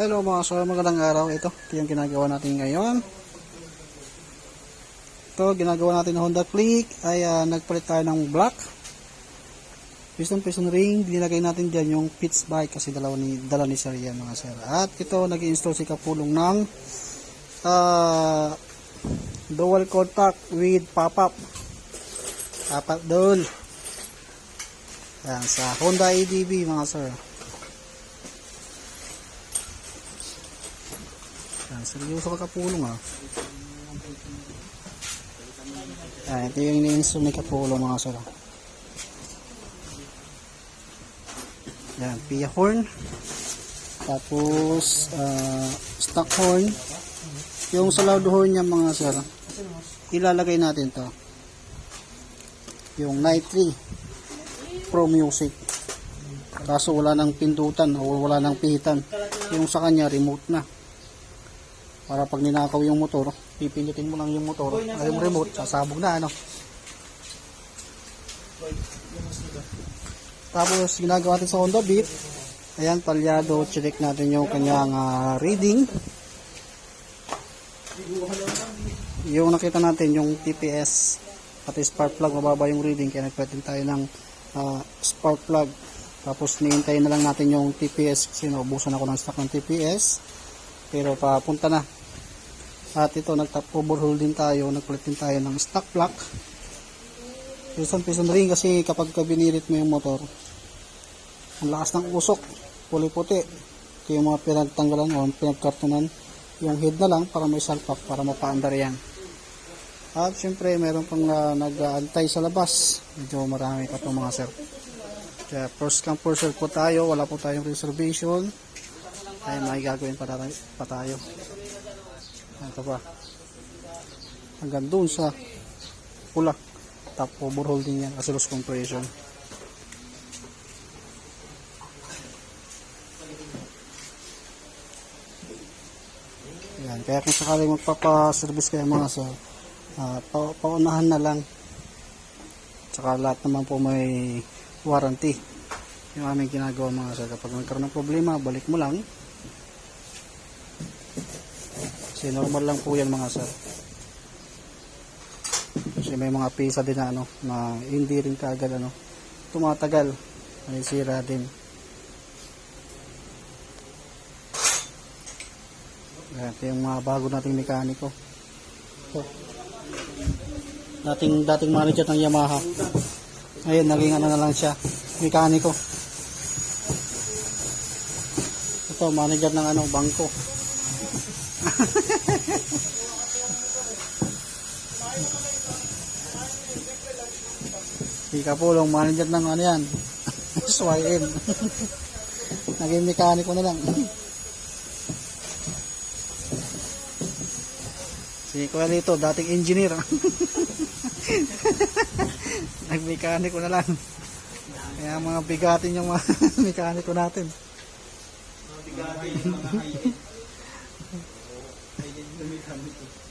Hello mga sir, magandang araw. Ito, ito yung ginagawa natin ngayon. Ito, ginagawa natin ng Honda Click ay ah, nagpalit tayo ng black. Piston piston ring, dinagay natin dyan yung pitch bike kasi dalawa ni, dala ni sir yan mga sir. At ito, nag-install si Kapulong ng ah, dual contact with pop-up. Pop-up dual. Yan, sa Honda ADB mga sir. Yan, seryoso ka kapulong ah. Yan, ito yung ini-install ni kapulong mga sir. Yan, pia horn. Tapos, ah, stock horn. Yung sa horn niya mga sir, ilalagay natin to. Yung Night 3 Pro Music. Kaso wala nang pindutan o wala nang pihitan. Yung sa kanya, remote na para pag ninakaw yung motor, pipindutin mo lang yung motor, ay yung remote, sasabog na ano. Tapos ginagawa natin sa Honda Beat, ayan palyado, check natin yung kanyang ah, reading. Yung nakita natin yung TPS pati spark plug mababa yung reading kaya nagpwede tayo ng ah, spark plug. Tapos niintayin na lang natin yung TPS kasi naubusan ako ng stock ng TPS pero papunta na at ito, nagtap overhaul din tayo, nagpalit din tayo ng stock block. Piston ring kasi kapag ka binirit mo yung motor, ang lakas ng usok, kulay puti. Kaya yung mga pinagtanggalan o pinagkartunan, yung head na lang para may salpak, para mapaandar yan. At syempre, meron pang uh, nag-aantay sa labas. Medyo marami pa itong mga sir. Kaya first come first serve po tayo, wala po tayong reservation. Ay may gagawin pa tayo. Pa tayo. Ito pa. Hanggang doon sa pula. Top overhaul din yan kasi loss compression. Yan. Kaya kung sakaling magpapa-service kayo mga sir, ah, pa paunahan na lang. Tsaka lahat naman po may warranty. Yung aming ginagawa mga sir. Kapag nagkaroon ng problema, balik mo lang. Kasi normal lang po yan mga sir. Kasi may mga pisa din na ano, na hindi rin kaagad ano, tumatagal. May sira din. Ito yung mga bago nating mekaniko. Ito. Dating, dating manager ng Yamaha. Ngayon, naging ano na lang siya, mekaniko. Ito, manager ng ano, bangko. Si Kapulong, manager ng ano yan, SYM. Naging mekaniko na lang. si Kuya Lito, dating engineer. Nagmekaniko na lang. Kaya mga bigatin yung mga mekaniko natin. Mga bigati, mga high-end. High-end na mekaniko.